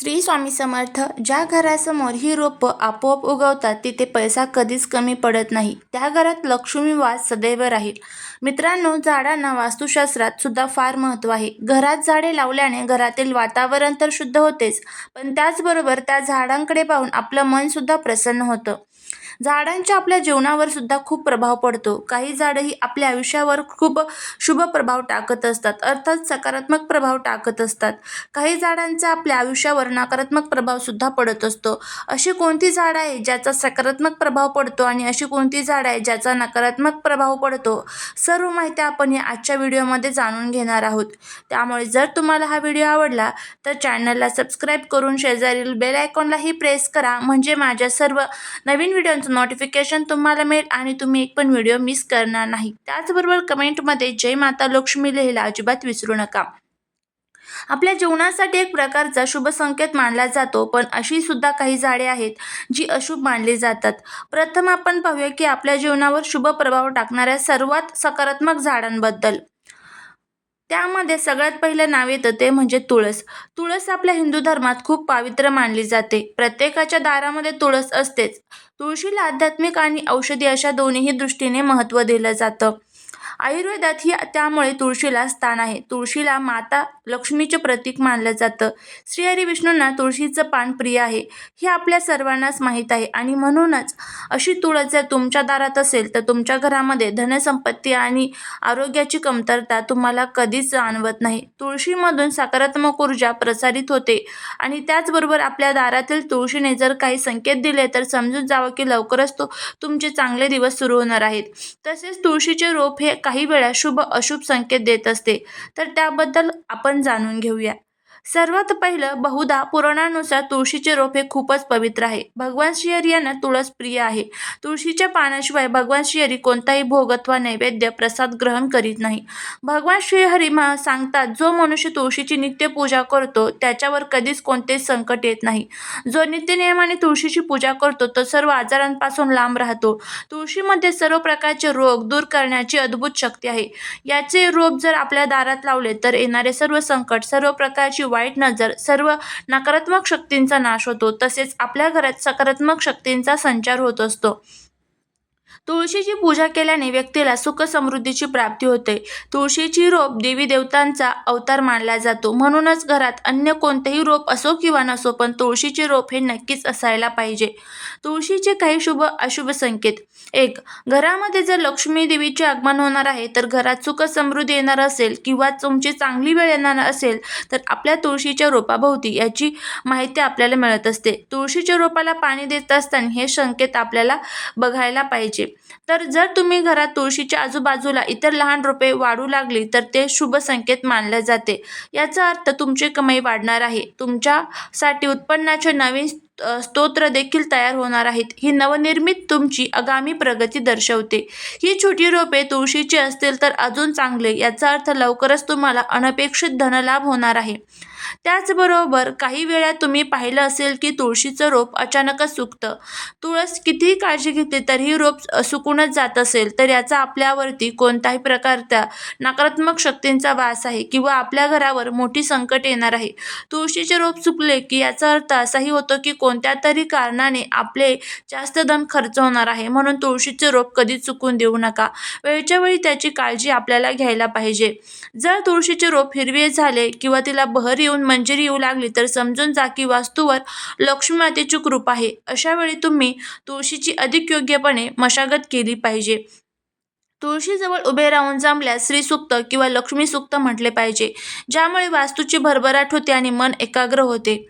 श्री स्वामी समर्थ ज्या घरासमोर ही रोपं आपोआप उगवतात तिथे पैसा कधीच कमी पडत नाही. त्या घरात लक्ष्मी वास सदैव राहील. मित्रांनो झाडांना वास्तुशास्त्रात सुद्धा फार महत्त्व आहे. घरात झाडे लावल्याने घरातील वातावरण तर शुद्ध होतेच पण त्याचबरोबर त्या झाडांकडे पाहून आपलं मन सुद्धा प्रसन्न होतं. झाडांच्या आपल्या जीवनावर सुद्धा खूप प्रभाव पडतो. काही झाडं ही आपल्या आयुष्यावर खूप शुभ प्रभाव टाकत असतात. अर्थात सकारात्मक प्रभाव टाकत असतात. काही झाडांचा आपल्या आयुष्यावर नकारात्मक प्रभाव सुद्धा पडत असतो. अशी कोणती झाड आहे ज्याचा सकारात्मक प्रभाव पडतो आणि अशी कोणती झाड आहे ज्याचा नकारात्मक प्रभाव पडतो? सर्व माहिती आपण या आजच्या व्हिडिओमध्ये जाणून घेणार आहोत. त्यामुळे जर तुम्हाला हा व्हिडिओ आवडला तर चॅनलला सबस्क्राईब करून शेजारील बेल आयकॉनलाही प्रेस करा. म्हणजे माझ्या सर्व नवीन व्हिडिओ व्हिडिओंचं नोटिफिकेशन तुम्हाला मिळेल आणि तुम्ही एक पण व्हिडिओ मिस करणार नाही. त्याचबरोबर कमेंटमध्ये जय माता लक्ष्मी लिहायला अजिबात विसरू नका. आपल्या जीवनासाठी एक प्रकारचा शुभ संकेत मानला जातो पण अशी सुद्धा काही झाडे आहेत जी अशुभ मानली जातात. प्रथम आपण पाहूया की आपल्या जीवनावर शुभ प्रभाव टाकणाऱ्या सर्वात सकारात्मक झाडांबद्दल. त्यामध्ये सगळ्यात पहिलं नाव येतं ते म्हणजे तुळस. तुळस आपल्या हिंदू धर्मात खूप पावित्र्य मानली जाते. प्रत्येकाच्या दारामध्ये तुळस असतेच. तुळशीला आध्यात्मिक आणि औषधी अशा दोन्हीही दृष्टीने महत्त्व दिलं जातं. आयुर्वेदात ही त्यामुळे तुळशीला स्थान आहे. तुळशीला माता लक्ष्मीचे प्रतीक मानलं जातं. श्रीहरी विष्णूंना तुळशीचं पान प्रिय आहे. हे आपल्या सर्वांनाच माहीत आहे. आणि म्हणूनच अशी तुळस जर तुमच्या दारात असेल तर तुमच्या घरामध्ये धनसंपत्ती आणि आरोग्याची कमतरता तुम्हाला कधीच जाणवत नाही. तुळशीमधून सकारात्मक ऊर्जा प्रसारित होते. आणि त्याचबरोबर आपल्या दारातील तुळशीने जर काही संकेत दिले तर समजून जावं की लवकरच तो तुमचे चांगले दिवस सुरू होणार आहेत. तसेच तुळशीचे रोप हे काही वेळा शुभ अशुभ संकेत देत असते. तर त्याबद्दल आपण जाणून घेऊया. सर्वात पहिलं बहुधा पुराणानुसार तुळशीचे रोप हे खूपच पवित्र आहे. भगवान श्रीहरी यांना तुळस प्रिय आहे. तुळशीच्या पानाशिवाय भगवान श्रीहरी कोणताही भोग अथवा नैवेद्य प्रसाद ग्रहण करीत नाही. भगवान श्रीहरी मा सांगतात जो मनुष्य तुळशीची नित्य पूजा करतो त्याच्यावर कधीच कोणतेच संकट येत नाही. जो नित्यनियमाने तुळशीची पूजा करतो तो सर्व आजारांपासून लांब राहतो. तुळशीमध्ये सर्व प्रकारचे रोग दूर करण्याची अद्भुत शक्ती आहे. याचे रोप जर आपल्या दारात लावले तर येणारे सर्व संकट सर्व प्रकारची वाईट नजर सर्व नकारात्मक शक्तींचा नाश होतो. तसेच आपल्या घरात सकारात्मक शक्तींचा संचार होत असतो. तुळशीची पूजा केल्याने व्यक्तीला सुख समृद्धीची प्राप्ती होते. तुळशीची रोप देवी देवतांचा अवतार मानला जातो. म्हणूनच घरात अन्य कोणतेही रोप असो किंवा नसो पण तुळशीचे रोप हे नक्कीच असायला पाहिजे. तुळशीचे काही शुभ अशुभ संकेत. एक घरामध्ये जर लक्ष्मी देवीचे आगमन होणार आहे तर घरात सुख समृद्धी येणार असेल किंवा तुमची चांगली वेळ येणार असेल तर आपल्या तुळशीच्या रोपाभोवती याची माहिती आपल्याला मिळत असते. तुळशीच्या रोपाला पाणी देत असताना हे संकेत आपल्याला बघायला पाहिजे. तर जर तुम्ही घरात तुळशीच्या आजूबाजूला इतर लहान रोपे वाढू लागली तर ते शुभ संकेत मानले जाते. याचा अर्थ तुमची कमाई वाढणार आहे. तुमच्यासाठी उत्पन्नाचे नवीन स्तोत्र देखील तयार होणार आहेत. ही नवनिर्मित तुमची आगामी प्रगती दर्शवते. ही छोटी रोपे तुळशीची असतील तर अजून चांगले. याचा अर्थ लवकरच तुम्हाला अनपेक्षित धनलाभ होणार आहे. त्याचबरोबर काही वेळा तुम्ही पाहिलं असेल की तुळशीचं रोप अचानकच सुकतं. तुळस कितीही काळजी घेतली तरीही रोप सुकूनच जात असेल तर याचा आपल्यावरती कोणत्याही प्रकारचा नकारात्मक शक्तींचा वास आहे किंवा आपल्या घरावर मोठी संकट येणार आहे. तुळशीचे रोप सुकले की याचा अर्थ असाही होतो की कोणत्या तरी कारणाने आपले जास्त धन खर्च होणार आहे म्हणून तुळशीचे रोप कधीच चुकून देऊ नका. वेळच्या वेळी त्याची काळजी आपल्याला घ्यायला पाहिजे. जर तुळशीचे रोप हिरवे झाले किंवा तिला बहर येऊन मंजिरी येऊ लागली तर समजून जा की वास्तूवर लक्ष्मी मातेची कृपा आहे. अशा वेळी तुम्ही तुळशीची अधिक योग्यपणे मशागत केली पाहिजे. तुळशीजवळ उभे राहून जमल्यास श्रीसुक्त किंवा लक्ष्मी सुक्त म्हटले पाहिजे ज्यामुळे वास्तूची भरभराट होते आणि मन एकाग्र होते.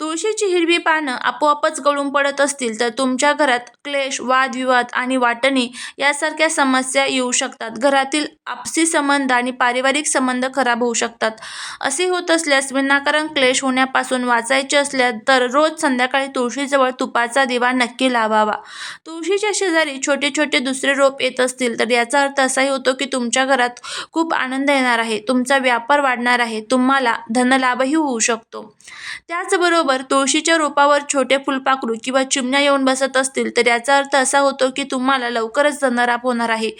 तुळशीची हिरवी पानं आपोआपच गळून पडत असतील तर तुमच्या घरात क्लेश वादविवाद आणि वाटणी यासारख्या समस्या येऊ शकतात. घरातील आपसी संबंध आणि पारिवारिक संबंध खराब होऊ शकतात. असे होत असल्यास विनाकारण क्लेश होण्यापासून वाचायचे असल्यास तर रोज संध्याकाळी तुळशीजवळ तुपाचा दिवा नक्की लावावा. तुळशीच्या शेजारी छोटे छोटे दुसरे रोप येत असतील तर याचा अर्थ असाही होतो की तुमच्या घरात खूप आनंद येणार आहे. तुमचा व्यापार वाढणार आहे. तुम्हाला धनलाभही होऊ शकतो. त्याचबरोबर बरोबर तुळशीच्या रोपावर छोटे फुलपाखरू किंवा चिमण्या येऊन बसत असतील तर याचा अर्थ असा होतो की तुम्हाला लवकरच धनलाभ होणार आहे.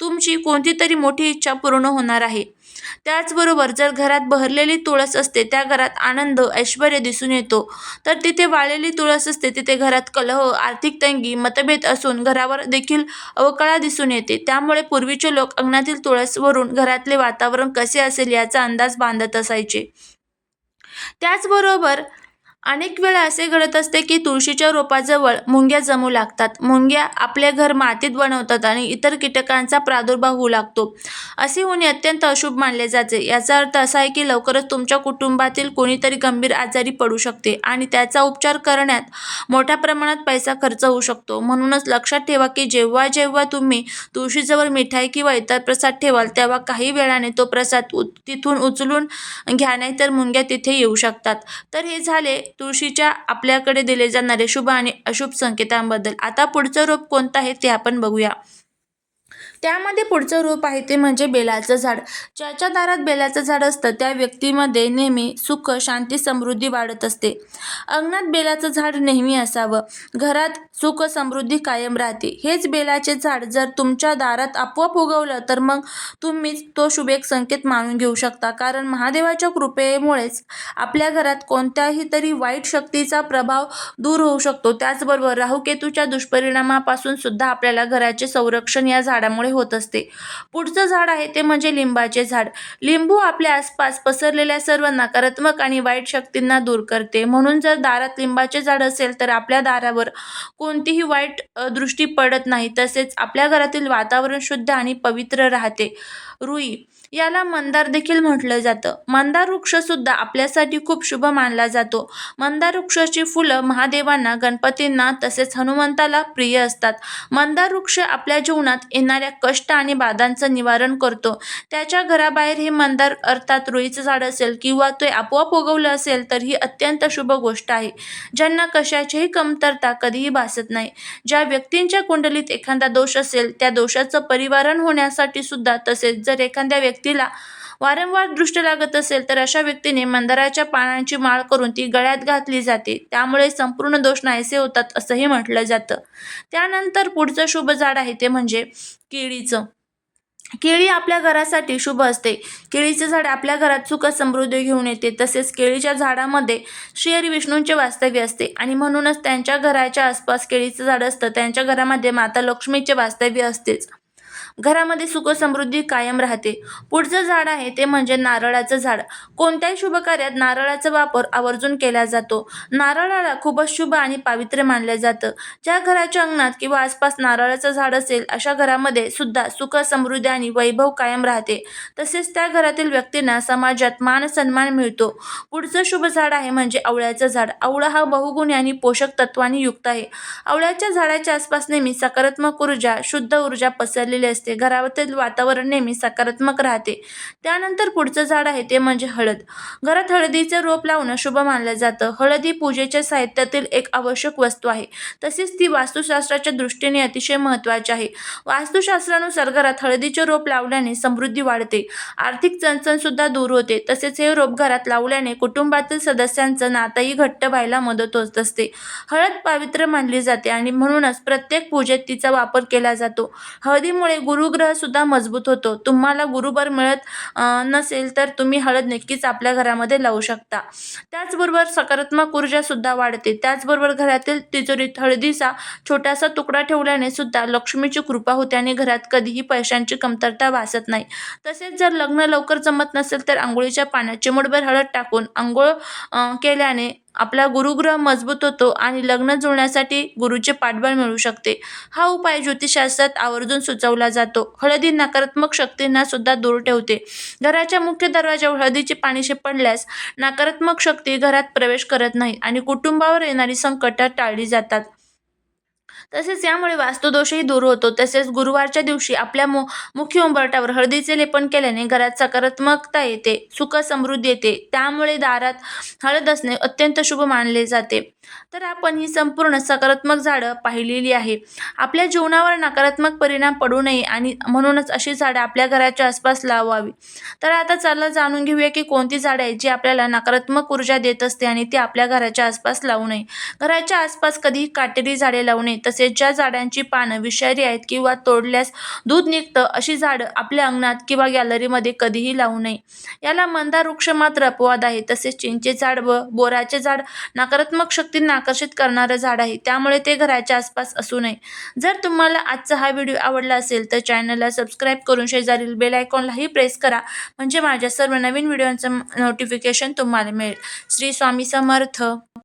तुमची कोणती तरी मोठी इच्छा पूर्ण होणार आहे. त्याचबरोबर जर घरात बहरलेली तुळस असते त्या घरात आनंद ऐश्वर दिसून येतो. तर तिथे वाळलेली तुळस असते तिथे घरात कलह आर्थिक तंगी मतभेद असून घरावर देखील अवकळा दिसून येते. त्यामुळे पूर्वीचे लोक अंगणातील तुळसवरून घरातले वातावरण कसे असेल याचा अंदाज बांधत असायचे. त्याचबरोबर अनेक वेळा असे घडत असते की तुळशीच्या रोपाजवळ मुंग्या जमू लागतात. मुंग्या आपले घर मातीत बनवतात आणि इतर कीटकांचा प्रादुर्भाव होऊ लागतो. असे होणे अत्यंत अशुभ मानले जाते. याचा अर्थ असा आहे की लवकरच तुमच्या कुटुंबातील कोणीतरी गंभीर आजारी पडू शकते आणि त्याचा उपचार करण्यात मोठ्या प्रमाणात पैसा खर्च होऊ शकतो. म्हणूनच लक्षात ठेवा की जेव्हा जेव्हा तुम्ही तुळशीजवळ मिठाई किंवा इतर प्रसाद ठेवाल तेव्हा काही वेळाने तो प्रसाद उ तिथून उचलून घ्या नाही तर मुंग्या तिथे येऊ शकतात. तर हे झाले तुळशीच्या आपल्याकडे दिले जाणारे शुभ आणि अशुभ संकेतांबद्दल आता पुढचं रोप कोणतं आहे ते आपण बघूया. त्यामध्ये पुढचं रोप आहे ते म्हणजे बेलाचं झाड. ज्याच्या दारात बेलाचं झाड असतं त्या व्यक्तीमध्ये नेहमी सुख शांती समृद्धी वाढत असते. अंगणात बेलाचं झाड नेहमी असावं. घरात सुख समृद्धी कायम राहते. हेच बेलाचे झाड जर तुमच्या दारात आपोआप उगवलं तर मग तुम्हीच तो शुभ एक संकेत मानून घेऊ शकता. कारण महादेवाच्या कृपेमुळेच आपल्या घरात कोणत्याही तरी वाईट शक्तीचा प्रभाव दूर होऊ शकतो. त्याचबरोबर राहुकेतूच्या दुष्परिणामापासून सुद्धा आपल्याला घराचे संरक्षण या झाडामुळे होत असते. पुढचं झाड आहे ते म्हणजे लिंबाचे झाड. लिंबू आपल्या आसपास पसरलेल्या सर्व नकारात्मक आणि वाईट शक्तींना दूर करते. म्हणून जर दारात लिंबाचे झाड असेल तर आपल्या दारावर कोणतीही वाईट दृष्टी पडत नाही. तसेच आपल्या घरातील वातावरण शुद्ध आणि पवित्र राहते. रुई. याला मंदार देखील म्हटलं जातं. मंदार वृक्ष सुद्धा आपल्यासाठी खूप शुभ मानला जातो. मंदार वृक्षाची फुलं महादेवांना गणपतींना तसेच हनुमंताला प्रिय असतात. मंदार वृक्ष आपल्या जीवनात येणाऱ्या कष्ट आणि बाधांचं निवारण करतो. त्याच्या घराबाहेर हे मंदार अर्थात रुईचं झाड असेल किंवा ते आपोआप उगवलं असेल तर ही अत्यंत शुभ गोष्ट आहे. ज्यांना कशाचीही कमतरता कधीही भासत नाही. ज्या व्यक्तींच्या कुंडलीत एखादा दोष असेल त्या दोषाचं परिवारण होण्यासाठी सुद्धा तसेच जर एखाद्या व्यक्ती व्यक्तीला वारंवार दृष्ट लागत असेल तर अशा व्यक्तीने मंदाराच्या पानांची माळ करून ती गळ्यात घातली जाते. त्यामुळे संपूर्ण दोष नाहीसे होतात असंही म्हटलं जातं. त्यानंतर पुढचं शुभ झाड आहे ते म्हणजे केळीचं. केळी आपल्या घरासाठी शुभ असते. केळीचे झाड आपल्या घरात सुख समृद्धी घेऊन येते. तसेच केळीच्या झाडामध्ये श्रीहरी विष्णूंचे वास्तव्य असते. आणि म्हणूनच त्यांच्या घराच्या आसपास केळीचं झाड असतं. त्यांच्या घरामध्ये माता लक्ष्मीचे वास्तव्य असतेच. घरामध्ये सुख समृद्धी कायम राहते. पुढचं झाड आहे ते म्हणजे नारळाचं झाड. कोणत्याही शुभ कार्यात नारळाचा वापर आवर्जून केला जातो. नारळाला खूपच शुभ आणि पावित्र्य मानलं जातं. ज्या घराच्या अंगणात किंवा आसपास नारळाचं झाड असेल अशा घरामध्ये सुद्धा सुख समृद्धी आणि वैभव कायम राहते. तसेच त्या घरातील व्यक्तींना समाजात मान सन्मान मिळतो. पुढचं शुभ झाड आहे म्हणजे आवळ्याचं झाड. आवळा हा बहुगुणी आणि पोषक तत्वांनी युक्त आहे. आवळ्याच्या झाडाच्या आसपास नेहमी सकारात्मक ऊर्जा शुद्ध ऊर्जा पसरलेली असते. घरातील वातावरण नेहमी सकारात्मक राहते. त्यानंतर पुढचं झाड आहे ते म्हणजे हळद. घरात हळदीचे रोप लावणं शुभ मानलं जातं. हळद ही पूजेच्या साहित्यातील एक आवश्यक वस्तू आहे. तसेच ती वास्तुशास्त्राच्या दृष्टीने अतिशय महत्त्वाची आहे. वास्तुशास्त्रानुसार घरात हळदीचे रोप लावल्याने समृद्धी वाढते. आर्थिक चणचण सुद्धा दूर होते. तसेच हे रोप घरात लावल्याने कुटुंबातील सदस्यांचं नातंही घट्ट व्हायला मदत होत असते. हळद पावित्र्य मानली जाते आणि म्हणूनच प्रत्येक पूजेत तिचा वापर केला जातो. हळदीमुळे गुरुग्रह सुद्धा मजबूत होतो. तुम्हाला गुरुबर मिळत नसेल तर तुम्ही हळद नक्कीच आपल्या घरामध्ये लावू शकता. त्याचबरोबर सकारात्मक ऊर्जा सुद्धा वाढते. त्याचबरोबर घरातील तिजोरीत हळदीचा छोटासा तुकडा ठेवल्याने सुद्धा लक्ष्मीची कृपा होते आणि घरात कधीही पैशांची कमतरता भासत नाही. तसेच जर लग्न लवकर जमत नसेल तर आंघोळीच्या पाण्यात चिमूटभर हळद टाकून आंघोळ केल्याने आपला गुरुग्रह मजबूत होतो आणि लग्न जुळण्यासाठी गुरुचे पाठबळ मिळू शकते. हा उपाय ज्योतिषशास्त्रात आवर्जून सुचवला जातो. हळदी नकारात्मक शक्तींना सुद्धा दूर ठेवते. घराच्या मुख्य दरवाजावर हळदीचे पाणी शिपडल्यास नकारात्मक शक्ती घरात प्रवेश करत नाही आणि कुटुंबावर येणारी संकटं टाळली जातात. तसेच यामुळे वास्तुदोषही दूर होतो. तसेच गुरुवारच्या दिवशी आपल्या मु मुख्य उंबरट्यावर हळदीचे लेपन केल्याने घरात सकारात्मकता येते सुख समृद्धी येते. त्यामुळे दारात हळद असणे अत्यंत शुभ मानले जाते. तर आपण ही संपूर्ण सकारात्मक झाडं पाहिलेली आहे. आपल्या जीवनावर नकारात्मक परिणाम पडू नये आणि म्हणूनच अशी झाडं आपल्या घराच्या आसपास लावावी. तर आता चला जाणून घेऊया की कोणती झाडं आहे जी आपल्याला नकारात्मक ऊर्जा देत असते आणि ती आपल्या घराच्या आसपास लावू नये. घराच्या आसपास कधीही काटेरी झाडे लावू नये तसेच तसेच ज्या झाडांची पानं विषारी आहेत किंवा तोडल्यास दूध निघतं अशी झाडं आपल्या अंगणात किंवा गॅलरीमध्ये कधीही लावू नये. याला मंदार वृक्ष मात्र अपवाद आहे. तसेच चिंचे झाड व बोराचे झाड नकारात्मक शक्तींना आकर्षित करणारं झाड आहे. त्यामुळे ते घराच्या आसपास असू नये. जर तुम्हाला आजचा हा व्हिडिओ आवडला असेल तर चॅनलला सबस्क्राईब करून शेजारील बेल आयकॉनलाही प्रेस करा. म्हणजे माझ्या सर्व नवीन व्हिडिओचं नोटिफिकेशन तुम्हाला मिळेल. श्री स्वामी समर्थ.